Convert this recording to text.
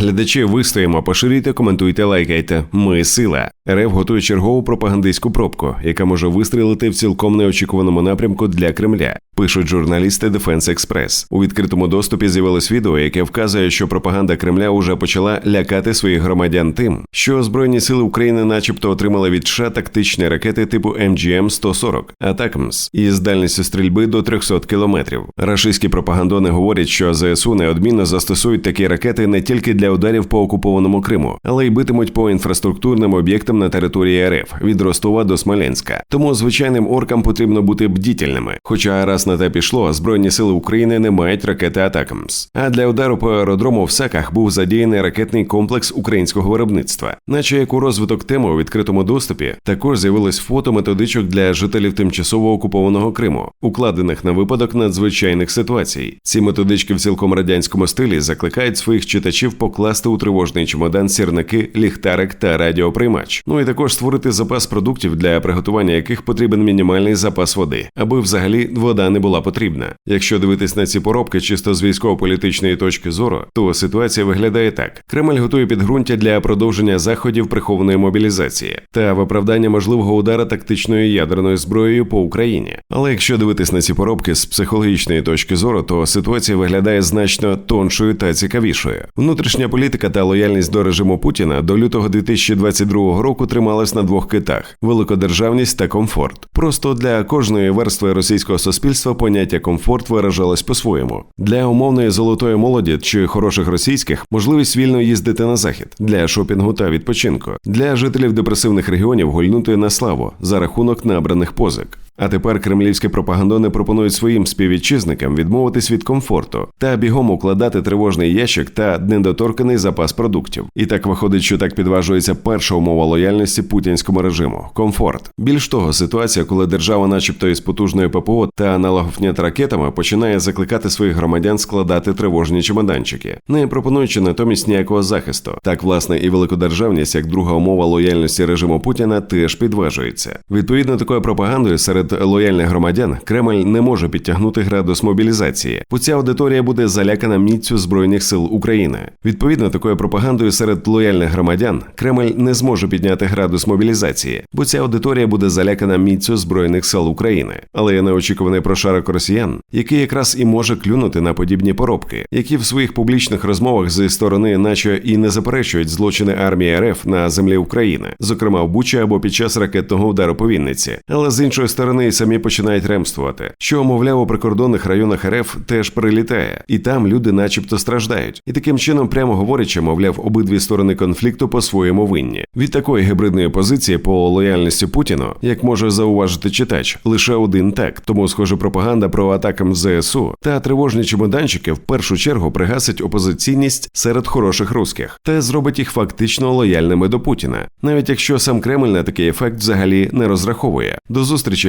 Глядачі вистоїмо, поширюйте, коментуйте, лайкайте. Ми сила. РФ готує чергову пропагандистську пробку, яка може вистрілити в цілком неочікуваному напрямку для Кремля. Пишуть журналісти Defense Express. У відкритому доступі з'явилось відео, яке вказує, що пропаганда Кремля уже почала лякати своїх громадян тим, що Збройні сили України, начебто, отримали від США тактичні ракети типу MGM 140 Атакмс із дальністю стрільби до 300 кілометрів. Рашистські пропагандони говорять, що ЗСУ неодмінно застосують такі ракети не тільки для ударів по окупованому Криму, але й битимуть по інфраструктурним об'єктам на території РФ від Ростова до Смоленська. Тому звичайним оркам потрібно бути бдітельними. Хоча раз на те пішло, збройні сили України не мають ракети Атакамс. А для удару по аеродрому в Саках був задіяний ракетний комплекс українського виробництва, наче як у розвиток теми у відкритому доступі, також з'явилось фото методичок для жителів тимчасово окупованого Криму, укладених на випадок надзвичайних ситуацій. Ці методички в цілком радянському стилі закликають своїх читачів покласти у тривожний чемодан сірники, ліхтарик та радіоприймач. Ну і також створити запас продуктів, для приготування яких потрібен мінімальний запас води, аби взагалі вода не була потрібна. Якщо дивитись на ці поробки чисто з військово-політичної точки зору, то ситуація виглядає так: Кремль готує підґрунтя для продовження заходів прихованої мобілізації та виправдання можливого удара тактичною ядерною зброєю по Україні. Але якщо дивитись на ці поробки з психологічної точки зору, то ситуація виглядає значно тоншою та цікавішою. Внутрішня політика та лояльність до режиму Путіна до лютого 2022 року трималась на двох китах: великодержавність та комфорт. Просто для кожної верстви російського суспільства поняття комфорт виражалось по-своєму. Для умовної золотої молоді чи хороших російських можливість вільно їздити на захід для шопінгу та відпочинку, для жителів депресивних регіонів гульнути на славу за рахунок набраних позик. А тепер кремлівські пропагандони пропонують своїм співвітчизникам відмовитись від комфорту та бігом укладати тривожний ящик та недоторканий запас продуктів. І так виходить, що так підважується перша умова лояльності путінському режиму комфорт. Більш того, ситуація, коли держава, начебто із потужною ППО та аналогофнят ракетами, починає закликати своїх громадян складати тривожні чемоданчики, не пропонуючи натомість ніякого захисту. Так, власне, і великодержавність, як друга умова лояльності режиму Путіна, теж підважується. Відповідно такою пропагандою серед лояльних громадян Кремль не може підтягнути градус мобілізації, бо ця аудиторія буде залякана міцю збройних сил України. Відповідно, такою пропагандою серед лояльних громадян Кремль не зможе підняти градус мобілізації, бо ця аудиторія буде залякана міцю збройних сил України. Але є неочікуваний прошарок росіян, який якраз і може клюнути на подібні поробки, які в своїх публічних розмовах зі сторони, наче і не заперечують злочини армії РФ на землі України, зокрема в Бучі або під час ракетного удару по Вінниці, але з іншої сторони сторони самі починають ремствувати, що, мовляв, у прикордонних районах РФ теж прилітає, і там люди, начебто, страждають. І таким чином, прямо говорячи, мовляв, обидві сторони конфлікту по-своєму винні. Від такої гібридної позиції по лояльності Путіну, як може зауважити читач, лише один так. Тому, схоже, пропаганда про атакам ЗСУ та тривожні чемоданчики в першу чергу пригасить опозиційність серед хороших русських та зробить їх фактично лояльними до Путіна, навіть якщо сам Кремль на такий ефект взагалі не розраховує. До зустрічі